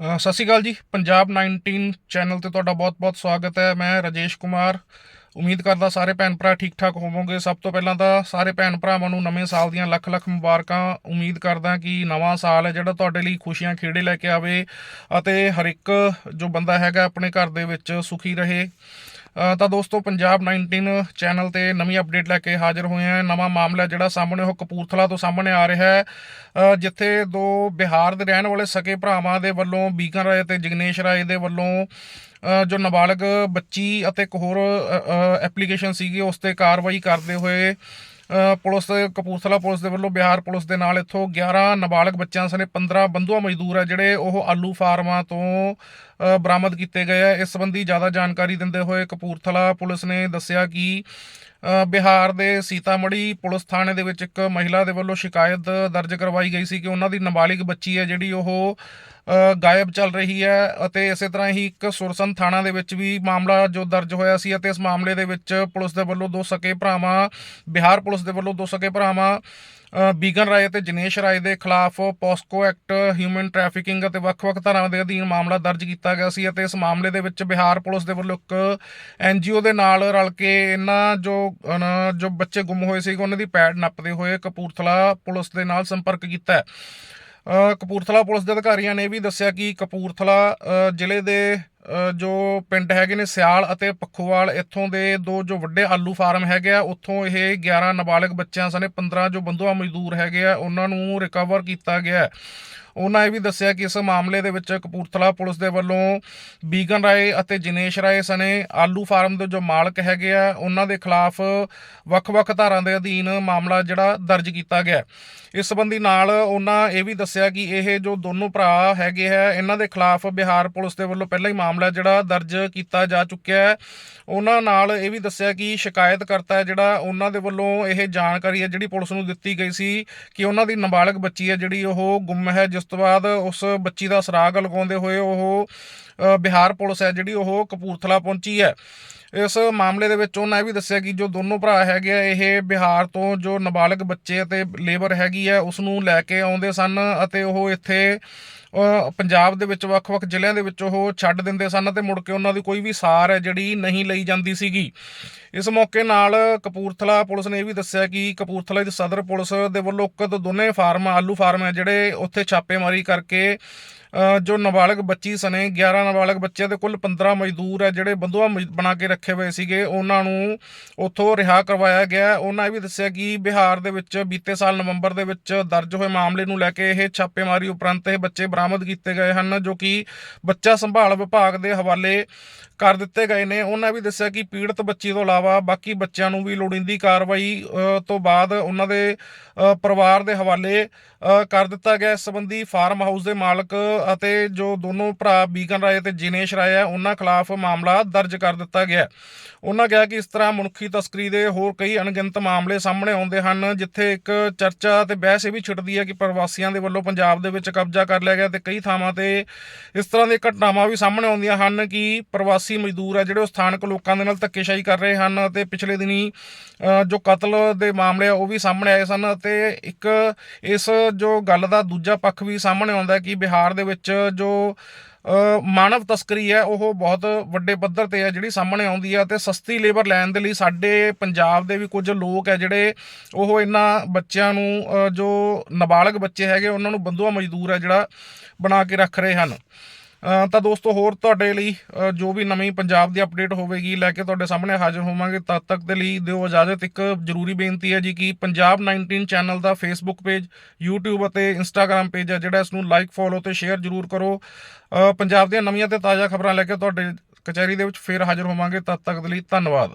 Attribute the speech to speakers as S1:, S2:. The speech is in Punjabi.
S1: ਸਤਿ ਸ਼੍ਰੀ ਅਕਾਲ ਜੀ। ਪੰਜਾਬ 19 ਚੈਨਲ ਤੇ ਤੁਹਾਡਾ ਬਹੁਤ-ਬਹੁਤ ਸਵਾਗਤ ਹੈ। ਮੈਂ ਰਾਜੇਸ਼ ਕੁਮਾਰ। ਉਮੀਦ ਕਰਦਾ ਸਾਰੇ ਭੈਣ ਭਰਾ ਠੀਕ ਠਾਕ ਹੋਵੋਗੇ। ਸਭ ਤੋਂ ਪਹਿਲਾਂ ਤਾਂ ਸਾਰੇ ਭੈਣ ਭਰਾਵਾਂ ਨੂੰ ਨਵੇਂ ਸਾਲ ਦੀਆਂ ਲੱਖ-ਲੱਖ ਮੁਬਾਰਕਾਂ। ਉਮੀਦ ਕਰਦਾ ਕਿ ਨਵਾਂ ਸਾਲ ਹੈ ਜਿਹੜਾ ਤੁਹਾਡੇ ਲਈ ਖੁਸ਼ੀਆਂ ਖੇੜੇ ਲੈ ਕੇ ਆਵੇ ਅਤੇ ਹਰ ਇੱਕ ਜੋ ਬੰਦਾ ਹੈਗਾ ਆਪਣੇ ਘਰ ਦੇ ਵਿੱਚ ਸੁਖੀ ਰਹੇ। ਤਾਂ ਦੋਸਤੋ, ਪੰਜਾਬ 19 ਚੈਨਲ ਤੇ ਨਵੀਂ ਅਪਡੇਟ ਲੈ ਕੇ ਹਾਜ਼ਰ ਹੋਏ ਹਾਂ। ਨਵਾਂ ਮਾਮਲਾ ਜਿਹੜਾ ਸਾਹਮਣੇ, ਉਹ ਕਪੂਰਥਲਾ ਤੋਂ ਸਾਹਮਣੇ ਆ ਰਿਹਾ ਹੈ। ਜਿੱਥੇ ਦੋ ਬਿਹਾਰ ਦੇ ਰਹਿਣ ਵਾਲੇ ਸਕੇ ਭਰਾਵਾਂ ਦੇ ਵੱਲੋਂ ਬੀਕਨ ਰਾਏ ਤੇ ਜਗਨੇਸ਼ ਰਾਏ ਦੇ ਵੱਲੋਂ ਜੋ ਨਾਬਾਲਗ ਬੱਚੀ ਅਤੇ ਇੱਕ ਹੋਰ ਐਪਲੀਕੇਸ਼ਨ ਸੀਗੀ, ਉਸ ਤੇ ਕਾਰਵਾਈ ਕਰਦੇ ਹੋਏ ਪੁਲਿਸ ਕਪੂਰਥਲਾ ਪੁਲਿਸ ਦੇ ਵੱਲੋਂ ਬਿਹਾਰ ਪੁਲਿਸ ਦੇ ਨਾਲ ਇੱਥੋਂ 11 ਨਾਬਾਲਗ ਬੱਚਿਆਂ ਸਣੇ 15 ਬੰਧੂਆ ਮਜ਼ਦੂਰ ਆ ਜਿਹੜੇ ਉਹ ਆਲੂ ਫਾਰਮਾਂ ਤੋਂ ਬਰਾਮਦ ਕੀਤੇ ਗਏ ਹੈ ਇਸ ਸੰਬੰਧੀ ਜ਼ਿਆਦਾ ਜਾਣਕਾਰੀ ਦਿੰਦੇ ਹੋਏ ਕਪੂਰਥਲਾ ਪੁਲਿਸ ਨੇ ਦੱਸਿਆ ਕਿ ਬਿਹਾਰ ਦੇ ਸੀਤਾਮੜੀ ਪੁਲਿਸ ਥਾਣੇ ਦੇ ਵਿੱਚ ਇੱਕ ਮਹਿਲਾ ਦੇ ਵੱਲੋਂ ਸ਼ਿਕਾਇਤ ਦਰਜ ਕਰਵਾਈ ਗਈ ਸੀ ਕਿ ਉਹਨਾਂ ਦੀ ਨਾਬਾਲਿਗ ਬੱਚੀ ਹੈ ਜਿਹੜੀ ਉਹ ਗਾਇਬ ਚੱਲ ਰਹੀ ਹੈ ਅਤੇ ਇਸੇ ਤਰ੍ਹਾਂ ਹੀ ਇੱਕ ਸੁਰਸਨ ਥਾਣਾ ਦੇ ਵਿੱਚ ਵੀ ਮਾਮਲਾ ਜੋ ਦਰਜ ਹੋਇਆ ਸੀ ਅਤੇ ਇਸ ਮਾਮਲੇ ਦੇ ਵਿੱਚ ਪੁਲਿਸ ਦੇ ਵੱਲੋਂ ਦੋ ਸਕੇ ਭਰਾਵਾਂ, ਬਿਹਾਰ ਪੁਲਿਸ ਦੇ ਵੱਲੋਂ ਦੋ ਸਕੇ ਭਰਾਵਾਂ ਬੀਗਨ ਰਾਏ ਅਤੇ ਜਨੇਸ਼ ਰਾਏ ਦੇ ਖਿਲਾਫ ਪੋਸਕੋ ਐਕਟ, ਹਿਊਮਨ ਟ੍ਰੈਫਿਕਿੰਗ ਅਤੇ ਵੱਖ-ਵੱਖ ਧਾਰਾਵਾਂ ਦੇ ਅਧੀਨ ਮਾਮਲਾ ਦਰਜ ਕੀਤਾ ਦਿੱਤਾ ਗਿਆ ਸੀ ਅਤੇ ਇਸ ਮਾਮਲੇ ਦੇ ਵਿੱਚ ਬਿਹਾਰ ਪੁਲਿਸ ਦੇ ਵੱਲੋਂ ਇੱਕ ਐਨਜੀਓ ਦੇ ਨਾਲ ਰਲ ਕੇ ਇਹਨਾਂ ਜੋ ਜੋ ਬੱਚੇ ਗੁੰਮ ਹੋਏ ਸੀ ਉਹਨਾਂ ਦੀ ਪੈੜ ਨੱਪਦੇ ਹੋਏ ਕਪੂਰਥਲਾ ਪੁਲਿਸ ਦੇ ਨਾਲ ਸੰਪਰਕ ਕੀਤਾ। ਕਪੂਰਥਲਾ ਪੁਲਿਸ ਦੇ ਅਧਿਕਾਰੀਆਂ ਨੇ ਇਹ ਵੀ ਦੱਸਿਆ ਕਿ ਕਪੂਰਥਲਾ ਜ਼ਿਲ੍ਹੇ ਦੇ ਜੋ ਪਿੰਡ ਹੈਗੇ ਨੇ ਸਿਆਲ ਅਤੇ ਪੱਖੋਵਾਲ, ਇੱਥੋਂ ਦੇ ਦੋ ਜੋ ਵੱਡੇ ਆਲੂ ਫਾਰਮ ਹੈਗੇ ਆ, ਉੱਥੋਂ ਇਹ 11 ਨਾਬਾਲਗ ਬੱਚਿਆਂ ਸਣੇ 15 ਜੋ ਬੰਧੂਆ ਮਜ਼ਦੂਰ ਹੈਗੇ ਆ, ਉਹਨਾਂ ਨੂੰ ਰਿਕਵਰ ਕੀਤਾ ਗਿਆ। ਉਹਨਾਂ ਇਹ ਵੀ ਦੱਸਿਆ ਕਿ ਇਸ ਮਾਮਲੇ ਦੇ ਵਿੱਚ ਕਪੂਰਥਲਾ ਪੁਲਿਸ ਦੇ ਵੱਲੋਂ ਬੀਗਨ ਰਾਏ ਅਤੇ ਜਿਨੇਸ਼ ਰਾਏ ਸਣੇ ਆਲੂ ਫਾਰਮ ਦੇ ਜੋ ਮਾਲਕ ਹੈਗੇ ਆ, ਉਹਨਾਂ ਦੇ ਖਿਲਾਫ ਵੱਖ-ਵੱਖ ਧਾਰਾਂ ਦੇ ਅਧੀਨ ਮਾਮਲਾ ਜਿਹੜਾ ਦਰਜ ਕੀਤਾ ਗਿਆ ਇਸ ਸੰਬੰਧੀ ਨਾਲ ਉਹਨਾਂ ਇਹ ਵੀ ਦੱਸਿਆ ਕਿ ਇਹ ਜੋ ਦੋਨੋਂ ਭਰਾ ਹੈਗੇ ਹੈ ਇਹਨਾਂ ਦੇ ਖਿਲਾਫ ਬਿਹਾਰ ਪੁਲਿਸ ਦੇ ਵੱਲੋਂ ਪਹਿਲਾਂ ਹੀ ਮਾਮਲਾ ਜਿਹੜਾ ਦਰਜ ਕੀਤਾ ਜਾ ਚੁੱਕਿਆ ਹੈ। ਉਹਨਾਂ ਨਾਲ ਇਹ ਵੀ ਦੱਸਿਆ ਕਿ ਸ਼ਿਕਾਇਤਕਰਤਾ ਹੈ ਜਿਹੜਾ, ਉਹਨਾਂ ਦੇ ਵੱਲੋਂ ਇਹ ਜਾਣਕਾਰੀ ਹੈ ਜਿਹੜੀ ਪੁਲਿਸ ਨੂੰ ਦਿੱਤੀ ਗਈ ਸੀ ਕਿ ਉਹਨਾਂ ਦੀ ਨਾਬਾਲਗ ਬੱਚੀ ਹੈ ਜਿਹੜੀ ਉਹ ਗੁੰਮ ਹੈ, ਜਿਸ ਉਸ ਤੋਂ ਬਾਅਦ ਉਸ ਬੱਚੀ ਦਾ ਸੁਰਾਗ ਲਗਾਉਂਦੇ ਹੋਏ ਉਹ ਬਿਹਾਰ ਪੁਲਿਸ ਹੈ ਜਿਹੜੀ ਉਹ ਕਪੂਰਥਲਾ ਪਹੁੰਚੀ ਹੈ। ਇਸ ਮਾਮਲੇ ਦੇ ਵਿੱਚ ਉਹਨਾਂ ਇਹ ਵੀ ਦੱਸਿਆ ਕਿ ਜੋ ਦੋਨੋਂ ਭਰਾ ਹੈਗੇ ਆ, ਇਹ ਬਿਹਾਰ ਤੋਂ ਜੋ ਨਾਬਾਲਗ ਬੱਚੇ ਅਤੇ ਲੇਬਰ ਹੈਗੀ ਹੈ ਉਸ ਨੂੰ ਲੈ ਕੇ ਆਉਂਦੇ ਸਨ ਅਤੇ ਉਹ ਇੱਥੇ ਪੰਜਾਬ ਦੇ ਵਿੱਚ ਵੱਖ-ਵੱਖ ਜ਼ਿਲ੍ਹਿਆਂ ਦੇ ਵਿੱਚ ਉਹ ਛੱਡ ਦਿੰਦੇ ਸਨ ਅਤੇ ਮੁੜ ਕੇ ਉਹਨਾਂ ਦੀ ਕੋਈ ਵੀ ਸਾਰ ਹੈ ਜਿਹੜੀ ਨਹੀਂ ਲਈ ਜਾਂਦੀ ਸੀਗੀ। ਇਸ ਮੌਕੇ ਨਾਲ ਕਪੂਰਥਲਾ ਪੁਲਿਸ ਨੇ ਇਹ ਵੀ ਦੱਸਿਆ ਕਿ ਕਪੂਰਥਲਾ ਦੀ ਸਦਰ ਪੁਲਿਸ ਦੇ ਵੱਲੋਂ ਉਕਤ ਦੋਨੇ ਫਾਰਮ, ਆਲੂ ਫਾਰਮ ਹੈ ਜਿਹੜੇ ਉੱਥੇ ਛਾਪੇਮਾਰੀ ਕਰਕੇ ਜੋ ਨਾਬਾਲਗ ਬੱਚੀ ਸਨੇ 11 ਨਾਬਾਲਗ ਬੱਚੇ ਦੇ ਕੁੱਲ 15 ਮਜ਼ਦੂਰ ਹੈ ਜਿਹੜੇ ਬੰਧੂਆ ਮਜ਼- ਬਣਾ ਕੇ ਰੱਖੇ ਹੋਏ ਸੀਗੇ, ਉਹਨਾਂ ਨੂੰ ਉੱਥੋਂ ਰਿਹਾ ਕਰਵਾਇਆ ਗਿਆ। ਉਹਨਾਂ ਇਹ ਵੀ ਦੱਸਿਆ ਕਿ ਬਿਹਾਰ ਦੇ ਵਿੱਚ ਬੀਤੇ ਸਾਲ ਨਵੰਬਰ ਦੇ ਵਿੱਚ ਦਰਜ ਹੋਏ ਮਾਮਲੇ ਨੂੰ ਲੈ ਕੇ ਇਹ ਛਾਪੇਮਾਰੀ ਉਪਰੰਤ ਇਹ ਬੱਚੇ ਬਰਾਮਦ ਕੀਤੇ ਗਏ ਹਨ, ਜੋ ਕਿ ਬੱਚਾ ਸੰਭਾਲ ਵਿਭਾਗ ਦੇ ਹਵਾਲੇ ਕਰ ਦਿੱਤੇ ਗਏ ਨੇ। ਉਹਨਾਂ ਵੀ ਦੱਸਿਆ ਕਿ ਪੀੜਤ ਬੱਚੀ ਤੋਂ ਇਲਾਵਾ ਬਾਕੀ ਬੱਚਿਆਂ ਨੂੰ ਵੀ ਲੋੜੀਂਦੀ ਕਾਰਵਾਈ ਤੋਂ ਬਾਅਦ ਉਹਨਾਂ ਦੇ ਪਰਿਵਾਰ ਦੇ ਹਵਾਲੇ ਕਰ ਦਿੱਤਾ ਗਿਆ। ਇਸ ਸੰਬੰਧੀ ਫਾਰਮ ਹਾਊਸ ਦੇ ਮਾਲਕ ਅਤੇ ਜੋ ਦੋਨੋਂ ਭਰਾ ਬੀਕਨ ਰਾਏ ਤੇ ਜਿਨੇਸ਼ ਰਾਏ ਆ, ਉਹਨਾਂ ਖਿਲਾਫ ਮਾਮਲਾ ਦਰਜ ਕਰ ਦਿੱਤਾ ਗਿਆ। ਉਹਨਾਂ ਕਿਹਾ ਕਿ ਇਸ ਤਰ੍ਹਾਂ ਮਨੁੱਖੀ ਤਸਕਰੀ ਦੇ ਹੋਰ ਕਈ ਅਣਗਿਣਤ ਮਾਮਲੇ ਸਾਹਮਣੇ ਆਉਂਦੇ ਹਨ, ਜਿੱਥੇ ਇੱਕ ਚਰਚਾ ਤੇ ਬਹਿਸ ਇਹ ਵੀ ਛਿੜਦੀ ਹੈ ਕਿ ਪ੍ਰਵਾਸੀਆਂ ਦੇ ਵੱਲੋਂ ਪੰਜਾਬ ਦੇ ਵਿੱਚ ਕਬਜ਼ਾ ਕਰ ਲਿਆ ਗਿਆ ਤੇ ਕਈ ਥਾਵਾਂ ਤੇ ਇਸ ਤਰ੍ਹਾਂ ਦੀਆਂ ਘਟਨਾਵਾਂ ਵੀ ਸਾਹਮਣੇ ਆਉਂਦੀਆਂ ਹਨ ਕਿ ਪ੍ਰਵਾਸੀ ਮਜ਼ਦੂਰ ਆ ਜਿਹੜੇ ਉਹ ਸਥਾਨਕ ਲੋਕਾਂ ਦੇ ਨਾਲ ਧੱਕੇਸ਼ਾਹੀ ਕਰ ਰਹੇ ਹਨ ਅਤੇ ਪਿਛਲੇ ਦਿਨੀ ਜੋ ਕਤਲ ਦੇ ਮਾਮਲੇ ਆ ਉਹ ਵੀ ਸਾਹਮਣੇ ਆਏ ਸਨ ਅਤੇ ਇੱਕ ਇਸ ਜੋ ਗੱਲ ਦਾ ਦੂਜਾ ਪੱਖ ਵੀ ਸਾਹਮਣੇ ਆਉਂਦਾ ਕਿ ਬਿਹਾਰ ਦੇ ਵਿੱਚ ਜੋ ਮਾਨਵ ਤਸਕਰੀ ਹੈ ਉਹ ਬਹੁਤ ਵੱਡੇ ਪੱਧਰ ਤੇ ਹੈ ਜਿਹੜੀ ਸਾਹਮਣੇ ਆਉਂਦੀ ਹੈ ਤੇ ਸਸਤੀ ਲੇਬਰ ਲੈਣ ਦੇ ਲਈ ਸਾਡੇ ਪੰਜਾਬ ਦੇ ਵੀ ਕੁਝ ਲੋਕ ਹੈ ਜਿਹੜੇ ਉਹ ਇਹਨਾਂ ਬੱਚਿਆਂ ਨੂੰ ਜੋ ਨਾਬਾਲਗ ਬੱਚੇ ਹੈਗੇ ਉਹਨਾਂ ਨੂੰ ਬੰਧੂਆ ਮਜ਼ਦੂਰ ਹੈ ਜਿਹੜਾ ਬਣਾ ਕੇ ਰੱਖ ਰਹੇ ਹਨ। ਤਾਂ ਦੋਸਤੋ ਹੋਰ ਤੁਹਾਡੇ ਲਈ ਜੋ ਵੀ ਨਵੀਂ ਪੰਜਾਬ ਦੀ ਅਪਡੇਟ ਹੋਵੇਗੀ, ਲੈ ਕੇ ਤੁਹਾਡੇ ਸਾਹਮਣੇ ਹਾਜ਼ਰ ਹੋਵਾਂਗੇ। ਤਦ ਤੱਕ ਦੇ ਲਈ ਦਿਓ ਇਜਾਜ਼ਤ। ਇੱਕ ਜ਼ਰੂਰੀ ਬੇਨਤੀ ਹੈ ਜੀ ਕਿ ਪੰਜਾਬ 19 ਚੈਨਲ ਦਾ ਫੇਸਬੁੱਕ ਪੇਜ YouTube ਅਤੇ Instagram ਪੇਜ ਹੈ, ਜਿਹੜਾ ਇਸ ਨੂੰ ਲਾਈਕ ਫੋਲੋ ਤੇ ਸ਼ੇਅਰ ਜ਼ਰੂਰ ਕਰੋ। ਪੰਜਾਬ ਦੀਆਂ ਨਵੀਆਂ ਤੇ ਤਾਜ਼ਾ ਖਬਰਾਂ ਲੈ ਕੇ ਤੁਹਾਡੇ ਕਚਹਿਰੀ ਦੇ ਵਿੱਚ ਫੇਰ ਹਾਜ਼ਰ ਹੋਵਾਂਗੇ। ਤਦ ਤੱਕ ਦੇ ਲਈ ਧੰਨਵਾਦ।